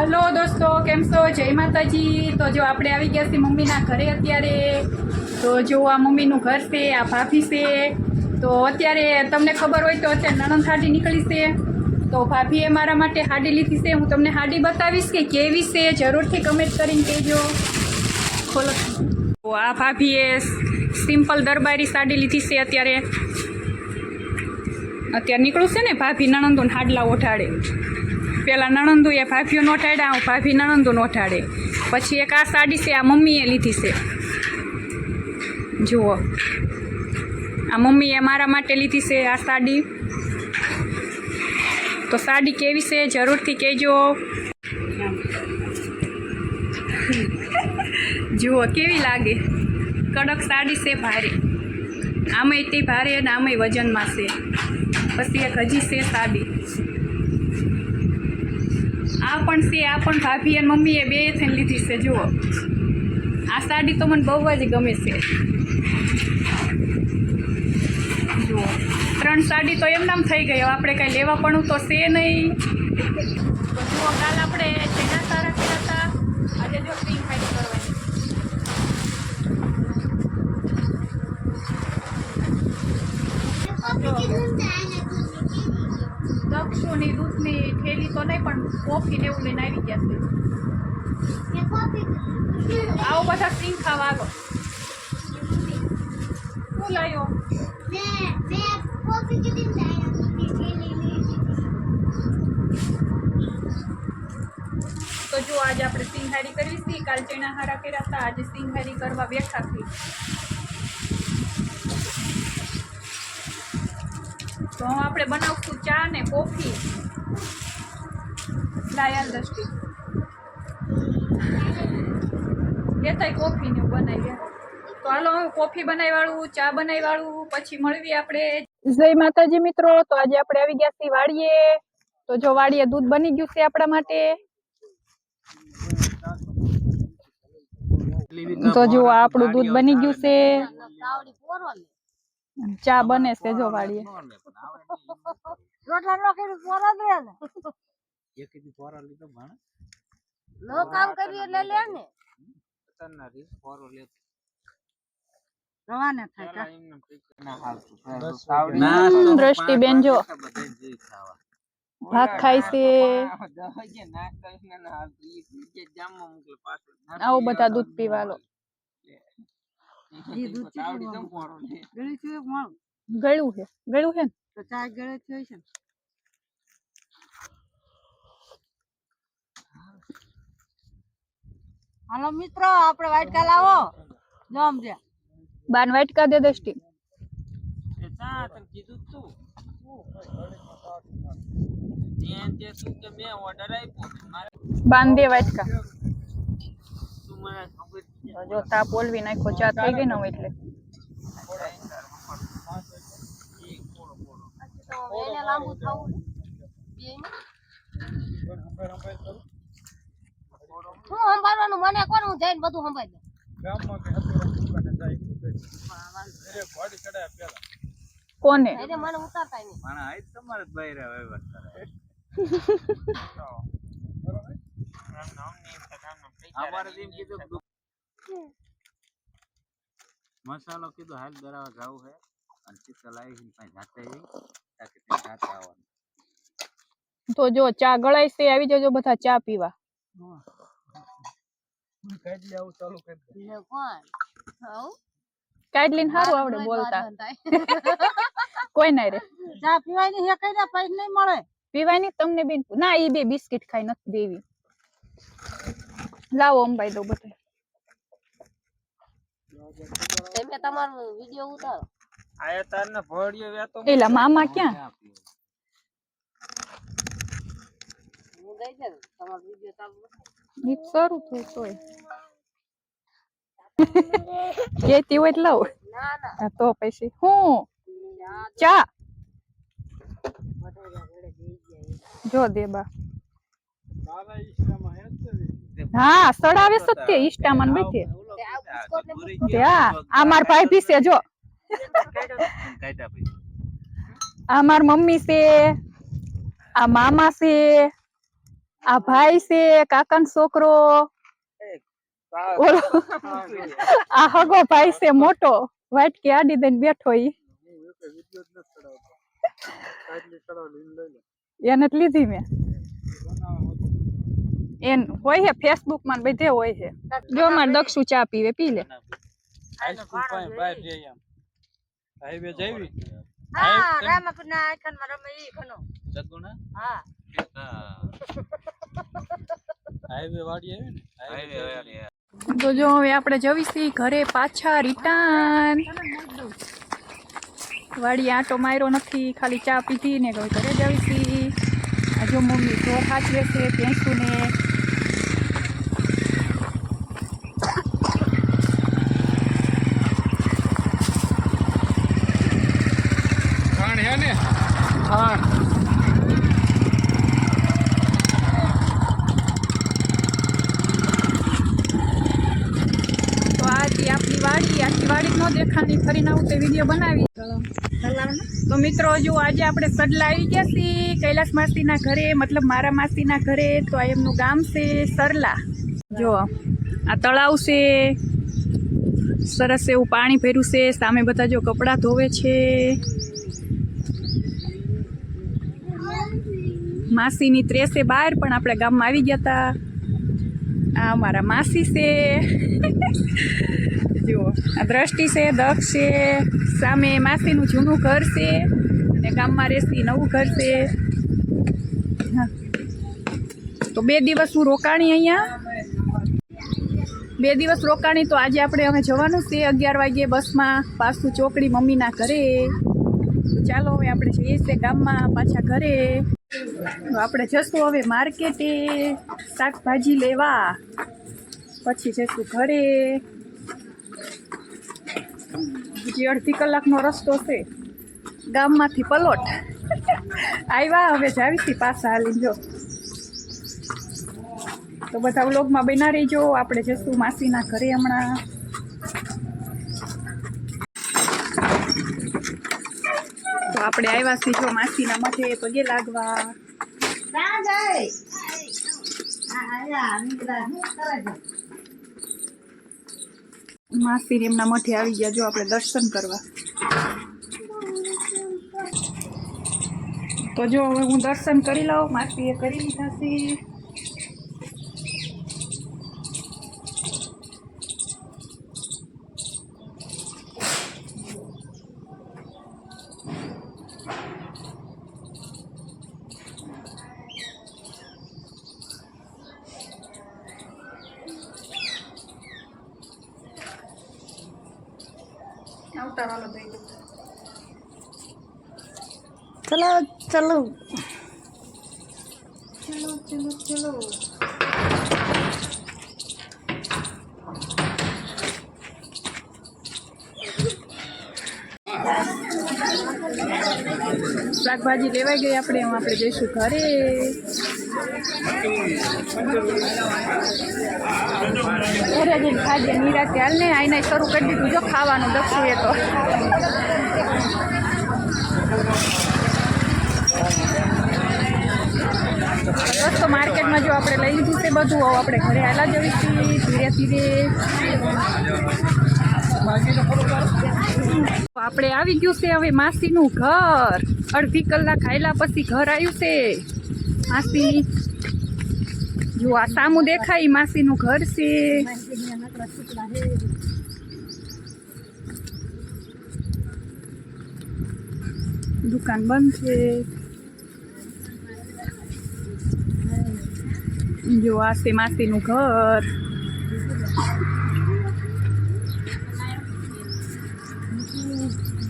Hello દોસ્તો, કેમ છો? જય માતાજી. તો જો આપણે આવી ગયા છીએ મમ્મીના ઘરે અત્યારે. તો જો આ મમ્મીનું ઘર છે, આ ભાભી છે. તો અત્યારે તમને ખબર હોય તો અત્યારે નણંદ હાડી નીકળી છે. તો ભાભીએ મારા માટે હાડી લીધી છે. હું તમને હાડી બતાવીશ કે કેવી છે, જરૂરથી કમેન્ટ કરીને કહેજો. ખોલો. તો આ ભાભીએ સિમ્પલ દરબારી સાડી લીધી છે અત્યારે. અત્યારે નીકળું છે ને, ભાભી નણંદોને હાડલા ઓઢાડે. પેલા નણંદુએ ભાભીઓ નોઠાડ્યા હું ભાભી નણંદુ નોઠાડે પછી એક આ સાડી છે, આ મમ્મીએ લીધી છે. જુઓ. આ મમ્મીએ મારા માટે લીધી છે આ સાડી. તો સાડી કેવી છે, જરૂરથી કહેજો. જુઓ, કેવી લાગે? કડક સાડી છે, ભારે. આમાંય તે ભારે અને આમાંય વજનમાં છે. પછી એક હજી છે સાડી. આ પણ છે, આ પણ ભાભી અને મમ્મીએ બે થઈને લીધી છે, જુઓ. આ સાડી તો મને બહુ જ ગમે છે. જુઓ. ત્રણ સાડી તો એમ નામ થઈ ગયો આપણે કાંઈ લેવા પણ તો છે નહીં તો જુઓ કાલ આપણે ચેના સારા કર્યા હતા આજે જો સ્ક્રીન ફાઈટ કરવાની દક્ષુની દૂધની, થેલી તો નહીં, પણ કોફી ને એવું લઈને આવી ગયા છે. આવો બધા સિંગ ખાવા આવો. શું લાયો? તો જો આજે આપણે સિંહારી કરવી હતી કાલ ચેણા હારા કર્યા હતા, આજે સિંહારી કરવા બેઠા છીએ. તો આપણે બનાવશું ચા ને કોફી. ડાયલ દ્રષ્ટિ લેતા કોફી ને બનાવીએ. તો હાલો, હું કોફી બનાવી વાળું ચા બનાવી વાળું પછી મળવી આપણે. જય માતાજી મિત્રો, તો આજે આપણે આવી ગયા છીએ વાડીએ. તો જો વાડીએ દૂધ બની ગયું છે આપણા માટે. તો જો આપણું દૂધ બની ગયું છે. ચા બને છે જો વાડીએ રોટલા નો કર્યું પોરા દે ને. એકેદી ફોરા લીધો ભણ નો કામ કર્યું એટલે લે ને. તરના રી ફોરો લે. રવાને થાય કા? ના દ્રષ્ટિ બસ તાવડી ના, ના તો દ્રષ્ટિબેન જો. ભાગ ખાય છે. આવો બધા દૂધ પીવા લો. દૂધ તાવડી ચીકણું તમ ફોરો લે ગળી છે મળું ગળ્યું છે ગળ્યું છે તો ચા ગળે છે છે હાલો મિત્રો આપણે વાટકા લાવો. જો સમજે બાન વાટકા દે દસ્તી એ ચા તને કીધું તું. ત્યાં તે તું કે મેં ઓર્ડર આપ્યો. મારે બાન દે વાટકા. તું મને છે જો તાપ ઓલવી નાખો ચા થઈ ગઈ ને એટલે. તો એને લાંબુ થવું હું સંભાળવાનું? મને કોણ હું જઈને બધું સંભાળી? દઉં કોને? એટલે મને ઉતારતા નહીં. પણ આ તમારે જ બહાર વ્યવહાર કરે. અમારે કીધું મસાલો કીધું હાલ દરાવા જાવું હે અને ચિકન લાવી છે પાસે જાતે આવી તાકે તે જાતે આવવાનું તો જો ચા ગળાય છે આવી જજો બધા ચા પીવા લે કોણ હઉ કાઢલીને સારું આવડે બોલતા કોઈ ના રે ચા પીવાની હે કઈ પૈસા નહીં મળે પીવાય નહીં તમને બેન ના ઈ બે બિસ્કિટ ખાઈ નથી દેવી લાવો અંબાઈ દો બધા તમે તમારો વિડિયો ઉતારો. આયા તારને ભોળિયો વેતો એલા મામા ક્યાં? હું ગઈ છે તમારો વિડિયો ચાલુ છે. સારું થયું તોય. કેતી હોય તો લઉં. ના ના. તો પછી હું? ચા? જો દે બા હા સડાવે સત્ય ઈષ્ટામાં બેઠે. આ માર ભાઈ પીસે જો. આ માર મમ્મી છે આ મામા છે આ ભાઈ છે કાકાનો છોકરો. ઓલો આ હગો ભાઈ છે મોટો. વાટકી આડી દઈને બેઠો ઈ. એને લીધી મેં. એન હોય છે ફેસબુકમાં બધે હોય હે. જો માર દક્ષુ ચા પીવે પી લે. હાઈસ્કૂલ પાસે બહાર જઈએ એમ હાઈવે જઈવી હા રામપુરના આખનમાં રમે ઈ ઘણો. સગુણા હા. હાઈવે વાડી આવી ને? હાઈવે વાળી તો જો હવે આપણે જવીશી ઘરે પાછા રિટર્ન વાડી આટો માર્યો નથી ખાલી ચા પીધી ને ઘરે જવીશી જો મમ્મી ઢોર હાચવે છે ભેંસું ને ખાણ હે ને ખાણ તો આ હતી આપણી વાડી આખી વાડી ન દેખાણી ફરીને આવું તે વીડિયો બનાવી. તો મિત્રો, જો આજે આપણે સડલા આવી ગયા છીએ કૈલાસ માસીના ઘરે, મતલબ મારા માસીના ઘરે, તો એમનું ગામ છે સરલા. જો, આ તળાવ છે. સરસ એવું પાણી ભર્યું છે. સામે બધા જો કપડાં ધોવે છે. માસીની ત્રેસે બહાર પણ આપણે ગામમાં આવી ગયા હતા આ મારા માસી છે. જુઓ આ દ્રષ્ટિ છે, દક્ષ છે. સામે માસીનું જૂનું ઘર છે અને ગામમાં રહેતી નવું ઘર છે. તો બે દિવસ હું રોકાણી અહીંયા. બે દિવસ રોકાણી તો આજે આપણે અમે જવાનું છે અગિયાર વાગ્યે બસમાં. પાછું ચોકડી મમ્મીના ઘરે. તો ચાલો હવે આપણે જઈએ છીએ ગામમાં પાછા ઘરે. તો આપણે જશું હવે માર્કેટે શાકભાજી લેવા. પછી જશું ઘરે. હજી અડધી કલાકનો રસ્તો છે. ગામમાંથી પલોટ. આવ્યા હવે જાવીશી પાછા હાલી જો. તો બધા વ્લોગમાં બના રહીજો. આપણે જશું માસીના ઘરે હમણાં. તો આપણે આવ્યા છીએ જો માસીના મઠે પગે લાગવા. ક્યાં જાય હા આયા નીકળા શું કરે છે માસી એમના મઠે આવી ગયા, જો આપણે દર્શન કરવા. તો જો હવે હું દર્શન કરી લઉં, માસીએ કરી લીધા છે. આવતા વાલો ભાઈ ચલો ચલો ચલો ચલો ચલો શાકભાજી લેવાઈ ગઈ આપણે એમાં આપણે જઈશું ઘરે ઘરે જઈને ખાજે નિરાતે હાલ ને શરૂ કરી દીધું. જો ખાવાનું દક્ષું એ તો. દોસ્તો માર્કેટમાં જો આપણે લઈ લીધું છે બધું આપણે ઘરે હાલા જવી છીએ ધીરે ધીરે. આપણે આવી ગયું છે હવે માસીનું ઘર. અડધી કલાક ખાયલા પછી ઘર આવ્યું છે. માસી જો આ સામું દેખાય ઈ માસીનું ઘર છે દુકાન બંધ છે જો આ છે માસીનું ઘર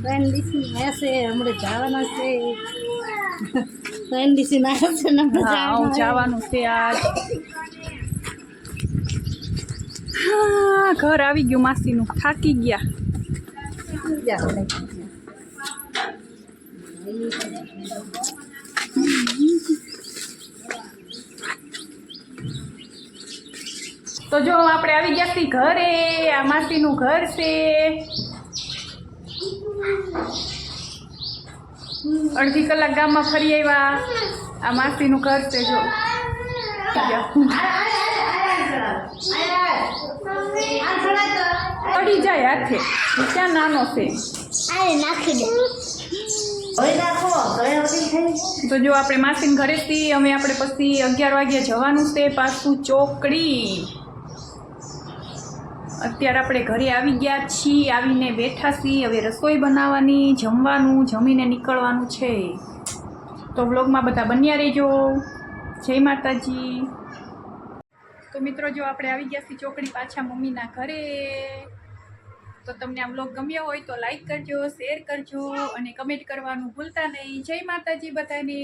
બેન ડીસી મેસે હમણાં જવાના છે બેન ડીસી ના છે ને જવાનું છે આજ. ઘર આવી ગયું માસીનું. થાકી ગયા. તો જો આપણે આવી ગયા છીએ ઘરે. આ માસીનું ઘર છે. અડધી કલાક ગામમાં ફરી આવ્યા. આ માસીનું ઘર છે, જો. પડી જાય હાથે. ક્યાં નાનો છે? તો જો આપણે માસીન ઘરેથી, અમે આપણે પછી અગિયાર વાગ્યે જવાનું છે, પાછું ચોકડી. અત્યારે આપણે ઘરે આવી ગયા છીએ, આવીને બેઠા છીએ. હવે રસોઈ બનાવવાની, જમવાનું, જમીને નીકળવાનું છે. તો વ્લોગમાં બધા બન્યા રહેજો. જય માતાજી. તો મિત્રો, જો આપણે આવી ગયા છીએ ચોકડી પાછા મમ્મીના ઘરે, તો તમને આ વ્લોગ ગમ્યો હોય તો લાઈક કરજો, શેર કરજો અને કમેન્ટ કરવાનું ભૂલતા નહીં. જય માતાજી બધાને.